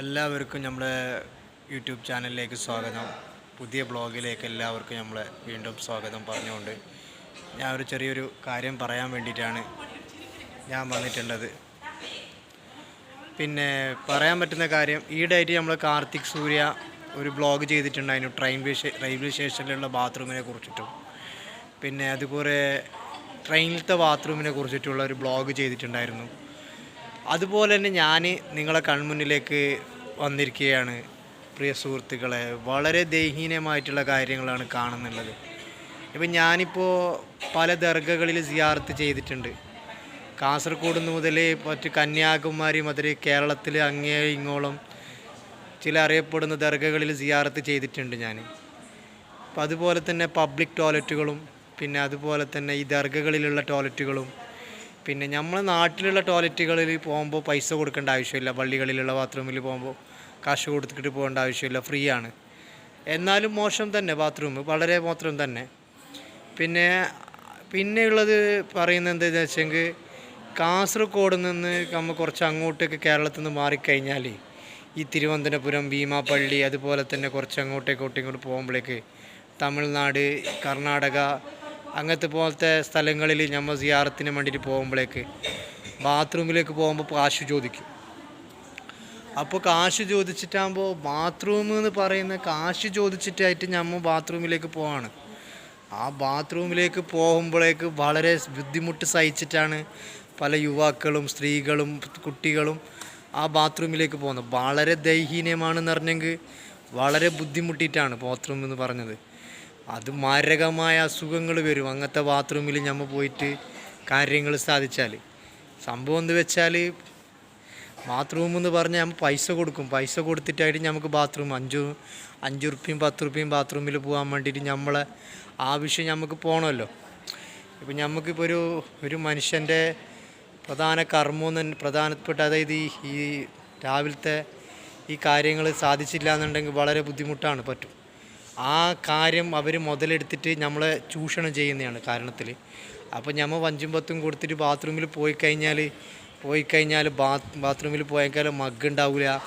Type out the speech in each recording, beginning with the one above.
എല്ലാവർക്കും നമ്മുടെ യൂട്യൂബ് ചാനലിലേക്ക് സ്വാഗതം. പുതിയ ബ്ലോഗിലേക്ക് എല്ലാവർക്കും നമ്മൾ വീണ്ടും സ്വാഗതം പറഞ്ഞുകൊണ്ട് ഞാൻ ഒരു ചെറിയൊരു കാര്യം പറയാൻ വേണ്ടിയിട്ടാണ് ഞാൻ വന്നിട്ടുള്ളത്. പിന്നെ പറയാൻ പറ്റുന്ന കാര്യം ഈയിടെയായിട്ട് നമ്മൾ കാർത്തിക് സൂര്യ ഒരു ബ്ലോഗ് ചെയ്തിട്ടുണ്ട് ചെയ്തിട്ടുണ്ടായിരുന്നു ട്രെയിൻ റെയിൽവേ സ്റ്റേഷനിലുള്ള ബാത്റൂമിനെ കുറിച്ചിട്ടും. പിന്നെ അതുപോലെ ട്രെയിനിലത്തെ ബാത്റൂമിനെ കുറിച്ചിട്ടുള്ള ഒരു ബ്ലോഗ് ചെയ്തിട്ടുണ്ടായിരുന്നു. അതുപോലെ തന്നെ ഞാൻ നിങ്ങളെ കൺമുന്നിലേക്ക് വന്നിരിക്കുകയാണ് പ്രിയ സുഹൃത്തുക്കളെ. വളരെ ദയഹീനമായിട്ടുള്ള കാര്യങ്ങളാണ് കാണുന്നുള്ളത്. ഇപ്പം ഞാനിപ്പോൾ പല ദർഗകളിൽ സിയാർത്ത് ചെയ്തിട്ടുണ്ട്. കാസർഗോഡ് മുതൽ മറ്റ് കന്യാകുമാരി മുതൽ കേരളത്തിൽ അങ്ങേ ഇങ്ങോളം ചില അറിയപ്പെടുന്ന ദർഗകളിൽ സിയാർത്ത് ചെയ്തിട്ടുണ്ട് ഞാൻ അപ്പം അതുപോലെ തന്നെ പബ്ലിക് ടോയ്ലറ്റുകളും പിന്നെ അതുപോലെ തന്നെ ഈ ദർഗകളിലുള്ള ടോയ്ലറ്റുകളും പിന്നെ നമ്മൾ നാട്ടിലുള്ള ടോയ്ലറ്റുകളിൽ പോകുമ്പോൾ പൈസ കൊടുക്കേണ്ട ആവശ്യമില്ല. പള്ളികളിലുള്ള ബാത്റൂമിൽ പോകുമ്പോൾ കാശ് കൊടുത്തിട്ട് പോകേണ്ട ആവശ്യമില്ല. ഫ്രീ ആണ്. എന്നാലും മോശം തന്നെ ബാത്റൂം വളരെ മോത്രം തന്നെ. പിന്നെ പിന്നെയുള്ളത് പറയുന്നത് എന്താണെന്ന് വെച്ചെങ്കിൽ കാസർഗോഡ് നിന്ന് നമ്മൾ കുറച്ച് അങ്ങോട്ടേക്ക് കേരളത്തിൽ നിന്ന് മാറിക്കഴിഞ്ഞാൽ ഈ തിരുവനന്തപുരം ഭീമാപ്പള്ളി അതുപോലെ തന്നെ കുറച്ച് അങ്ങോട്ടേക്ക് ഇങ്ങോട്ട് പോകുമ്പോഴേക്ക് തമിഴ്നാട് കർണാടക അങ്ങനത്തെ പോലത്തെ സ്ഥലങ്ങളിൽ നമ്മൾ സിയാറത്തിന് വേണ്ടിയിട്ട് പോകുമ്പോഴേക്ക് ബാത്റൂമിലേക്ക് പോകുമ്പോൾ കാശ് ചോദിക്കും. അപ്പോൾ കാശ് ചോദിച്ചിട്ടാകുമ്പോൾ ബാത്റൂം എന്ന് പറയുന്ന കാശ് ചോദിച്ചിട്ടായിട്ട് നമ്മൾ ബാത്റൂമിലേക്ക് പോവാണ്. ആ ബാത്റൂമിലേക്ക് പോകുമ്പോഴേക്ക് വളരെ ബുദ്ധിമുട്ട് സഹിച്ചിട്ടാണ് പല യുവാക്കളും സ്ത്രീകളും കുട്ടികളും ആ ബാത്റൂമിലേക്ക് പോകുന്നത്. വളരെ ദൈഹീനമാണെന്ന് പറഞ്ഞെങ്കിൽ വളരെ ബുദ്ധിമുട്ടിയിട്ടാണ് ബാത്റൂം എന്ന് പറഞ്ഞത്. അത് മാരകമായ അസുഖങ്ങൾ വരും. അങ്ങനത്തെ ബാത്റൂമിൽ നമ്മൾ പോയിട്ട് കാര്യങ്ങൾ സാധിച്ചാൽ സംഭവം എന്ന് വെച്ചാൽ ബാത്റൂം എന്ന് പറഞ്ഞാൽ നമ്മൾ പൈസ കൊടുക്കും. പൈസ കൊടുത്തിട്ടായിട്ട് നമുക്ക് ബാത്റൂം അഞ്ച് അഞ്ച് റുപ്യയും പത്ത് റുപ്യയും ബാത്റൂമിൽ പോകാൻ വേണ്ടിയിട്ട് നമ്മളെ ആവശ്യം നമുക്ക് പോകണമല്ലോ ഇപ്പം നമുക്കിപ്പോൾ ഒരു ഒരു മനുഷ്യന്റെ പ്രധാന കർമ്മം പ്രധാനപ്പെട്ട അതായത് ഈ ഈ രാവിലത്തെ ഈ കാര്യങ്ങൾ സാധിച്ചില്ല എന്നുണ്ടെങ്കിൽ വളരെ ബുദ്ധിമുട്ടാണ് പറ്റും. ആ കാര്യം അവർ മുതലെടുത്തിട്ട് നമ്മളെ ചൂഷണം ചെയ്യുന്നതാണ് കാരണത്തിൽ അപ്പോൾ നമ്മൾ വഞ്ചും പത്തും കൊടുത്തിട്ട് ബാത്റൂമിൽ പോയി കഴിഞ്ഞാൽ പോയി കഴിഞ്ഞാൽ ബാത്റൂമിൽ പോയാൽ മഗ് ഉണ്ടാവില്ല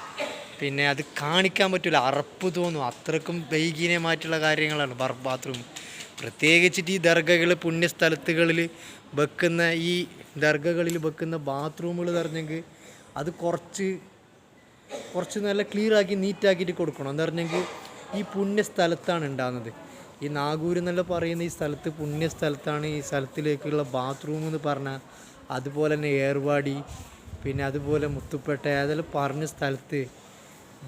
പിന്നെ അത് കാണിക്കാൻ പറ്റില്ല അറപ്പ് തോന്നും. അത്രക്കും വൈകീനമായിട്ടുള്ള കാര്യങ്ങളാണ് ബാത്റൂം. പ്രത്യേകിച്ചിട്ട് ഈ ദർഗകൾ പുണ്യസ്ഥലത്തുകളിൽ വെക്കുന്ന ഈ ദർഗകളിൽ വെക്കുന്ന ബാത്റൂമുകൾ പറഞ്ഞെങ്കിൽ അത് കുറച്ച് കുറച്ച് നല്ല ക്ലിയർ ആക്കി നീറ്റാക്കിയിട്ട് കൊടുക്കണം. എന്ന് പറഞ്ഞെങ്കിൽ ഈ പുണ്യ സ്ഥലത്താണ് ഉണ്ടാകുന്നത്. ഈ നാഗൂർ എന്നല്ല പറയുന്ന ഈ സ്ഥലത്ത് പുണ്യ സ്ഥലത്താണ് ഈ സ്ഥലത്തിലേക്കുള്ള ബാത്റൂം എന്ന് പറഞ്ഞാൽ അതുപോലെ തന്നെ ഏർവാടി പിന്നെ അതുപോലെ മുത്തുപ്പേട്ട അതെല്ലാം പറഞ്ഞ സ്ഥലത്ത്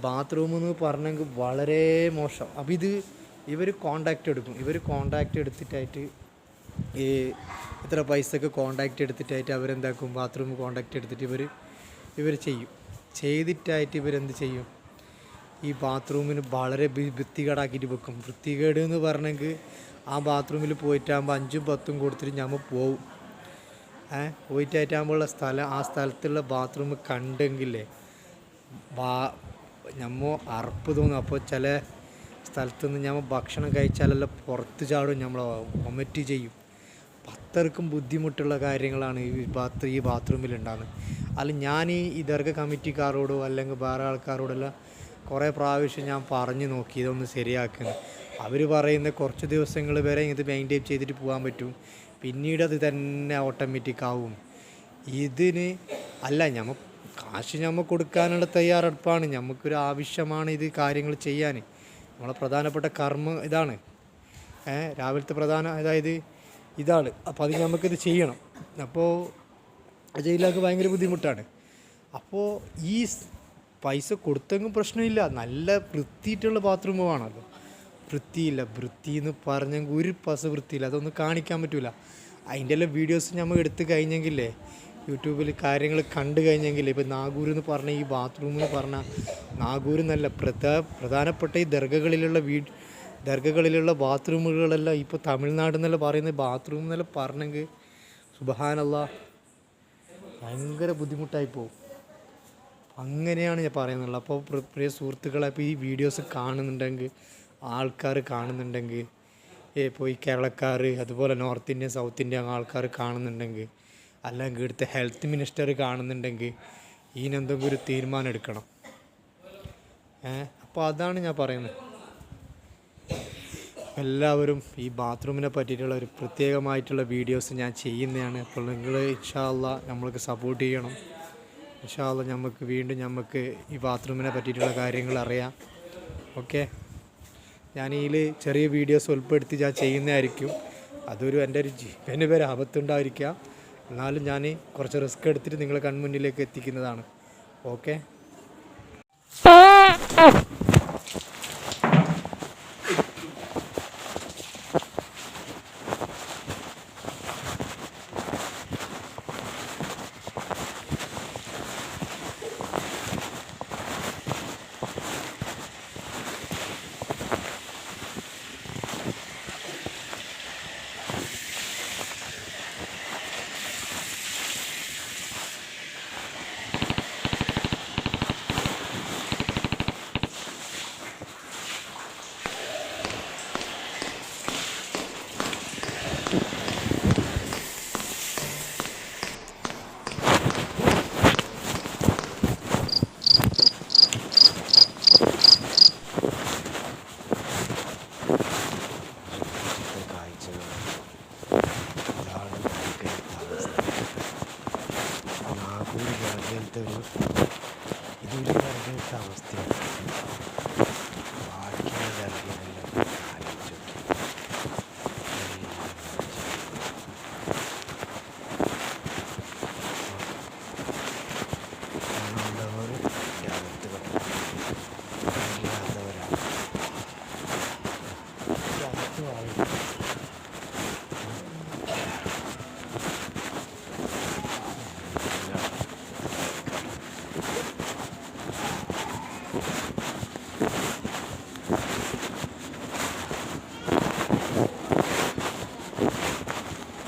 ബാത്റൂം എന്ന് പറഞ്ഞെങ്കിൽ വളരെ മോശം. അപ്പം ഇത് ഇവർ കോണ്ടാക്റ്റ് എടുക്കും. ഇവർ കോണ്ടാക്റ്റ് എടുത്തിട്ടായിട്ട് ഈ ഇത്ര പൈസക്ക് കോണ്ടാക്റ്റ് എടുത്തിട്ടായിട്ട് അവരെന്താക്കും? ബാത്റൂം കോണ്ടാക്റ്റ് എടുത്തിട്ട് ഇവർ ഇവർ ചെയ്യും. ചെയ്തിട്ടായിട്ട് ഇവരെന്ത് ചെയ്യും? ഈ ബാത്റൂമിന് വളരെ വൃത്തികേടാക്കിയിട്ട് വെക്കും. വൃത്തികേട് എന്ന് പറഞ്ഞെങ്കിൽ ആ ബാത്റൂമിൽ പോയിട്ടാകുമ്പോൾ അഞ്ചും പത്തും കൊടുത്തിട്ട് ഞമ്മ പോവും. ഏ? പോയിട്ടായിട്ടാകുമ്പോഴുള്ള സ്ഥലം ആ സ്ഥലത്തുള്ള ബാത്റൂം കണ്ടെങ്കിലേ വാ ഞമ്മ അറപ്പ് തോന്നും. അപ്പോൾ ചില സ്ഥലത്ത് നിന്ന് ഞമ്മ ഭക്ഷണം കഴിച്ചാലെല്ലാം പുറത്ത് ചാടും നമ്മൾ വൊമിറ്റ് ചെയ്യും. അത്രക്കും ബുദ്ധിമുട്ടുള്ള കാര്യങ്ങളാണ് ഈ ബാത്ത് ഈ ബാത്റൂമിൽ ഉണ്ടാകുന്നത് അല്ല ഞാൻ ഈ ഈ ദർഗ കമ്മിറ്റിക്കാരോടോ അല്ലെങ്കിൽ വേറെ ആൾക്കാരോടെല്ലാം കുറേ പ്രാവശ്യം ഞാൻ പറഞ്ഞു നോക്കി ഇതൊന്ന് ശരിയാക്കുന്നു അവർ പറയുന്ന കുറച്ച് ദിവസങ്ങൾ വരെ ഇത് മെയിന്റെയിൻ ചെയ്തിട്ട് പോകാൻ പറ്റും. പിന്നീട് അത് തന്നെ ഓട്ടോമാറ്റിക് ആവും. ഇതിന് അല്ല ഞമ്മ കാശ് ഞമ്മ കൊടുക്കാനുള്ള തയ്യാറെടുപ്പാണ്. നമുക്കൊരു ആവശ്യമാണ് ഇത് കാര്യങ്ങൾ ചെയ്യാൻ നമ്മളെ പ്രധാനപ്പെട്ട കർമ്മം ഇതാണ്. രാവിലത്തെ പ്രധാന അതായത് ഇതാണ്. അപ്പോൾ അത് നമുക്കിത് ചെയ്യണം. അപ്പോൾ ചെയ്യില്ലാക്ക് ഭയങ്കര ബുദ്ധിമുട്ടാണ്. അപ്പോൾ ഈ പൈസ കൊടുത്തെങ്കിലും പ്രശ്നമില്ല. നല്ല വൃത്തിയിട്ടുള്ള ബാത്റൂം വേണമല്ലോ. വൃത്തിയില്ല. വൃത്തി എന്ന് പറഞ്ഞെങ്കിൽ ഒരു പസ വൃത്തിയില്ല. അതൊന്നും കാണിക്കാൻ പറ്റില്ല അതിന്റെ എല്ലാം വീഡിയോസ് നമ്മൾ എടുത്തു കഴിഞ്ഞെങ്കിലേ യൂട്യൂബിൽ കാര്യങ്ങൾ കണ്ടു കഴിഞ്ഞെങ്കിൽ ഇപ്പോൾ നാഗൂർ എന്ന് പറഞ്ഞ ഈ ബാത്റൂം എന്ന് പറഞ്ഞാൽ നാഗൂർ എന്നല്ല പ്രധാ പ്രധാനപ്പെട്ട ഈ ദർഗകളിലുള്ള വീ ദർഗകളിലുള്ള ബാത്റൂമുകളെല്ലാം ഇപ്പോൾ തമിഴ്നാട് എന്നെല്ലാം പറയുന്ന ബാത്റൂം എന്നെല്ലാം പറഞ്ഞെങ്കിൽ സുബഹാനല്ല ഭയങ്കര ബുദ്ധിമുട്ടായി പോകും. അങ്ങനെയാണ് ഞാൻ പറയുന്നുള്ളത് അപ്പോൾ പ്ര- പ്രിയ സുഹൃത്തുക്കളെ ഇപ്പോൾ ഈ വീഡിയോസ് കാണുന്നുണ്ടെങ്കിൽ ആൾക്കാർ കാണുന്നുണ്ടെങ്കിൽ ഇപ്പോൾ ഈ കേരളക്കാർ അതുപോലെ നോർത്ത് ഇന്ത്യ സൗത്ത് ഇന്ത്യൻ ആൾക്കാർ കാണുന്നുണ്ടെങ്കിൽ അല്ലെങ്കിൽ ഇവിടുത്തെ ഹെൽത്ത് മിനിസ്റ്റർ കാണുന്നുണ്ടെങ്കിൽ ഇതിനെന്തെങ്കിലും ഒരു തീരുമാനം എടുക്കണം. അപ്പോൾ അതാണ് ഞാൻ പറയുന്നത്. എല്ലാവരും ഈ ബാത്റൂമിനെ പറ്റിയിട്ടുള്ള ഒരു പ്രത്യേകമായിട്ടുള്ള വീഡിയോസ് ഞാൻ ചെയ്യുന്നതാണ്. അപ്പോൾ നിങ്ങൾ ഇൻഷാല്ല നമ്മൾക്ക് സപ്പോർട്ട് ചെയ്യണം. ഇൻഷാല്ല നമുക്ക് വീണ്ടും നമുക്ക് ഈ ബാത്റൂമിനെ പറ്റിയിട്ടുള്ള കാര്യങ്ങൾ അറിയാം. ഓക്കെ? ഞാൻ ഇതിൽ ചെറിയ വീഡിയോസ് ഉൾപ്പെടുത്തി ഞാൻ ചെയ്യുന്നതായിരിക്കും. അതൊരു എന്റെ ഒരു ജീവന് പേര് ആപത്തുണ്ടായിരിക്കാം എന്നാലും ഞാൻ കുറച്ച് റിസ്ക് എടുത്തിട്ട് നിങ്ങളെ കൺമുന്നിലേക്ക് എത്തിക്കുന്നതാണ്. ഓക്കെ ഇപ്പോഴത്തെ കാഴ്ചകൾ ഇതാണ് ഇവിടുത്തെ അവസ്ഥ നാഗൂർ ഇറങ്ങിയത്തെ ഒരു ഇതൊരു ഇറങ്ങിയത്തെ അവസ്ഥയാണ്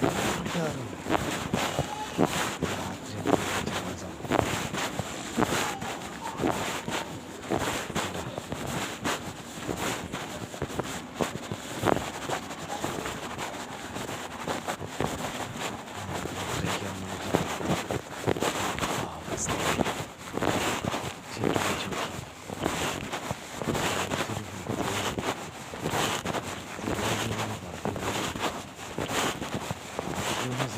Um. പൈസ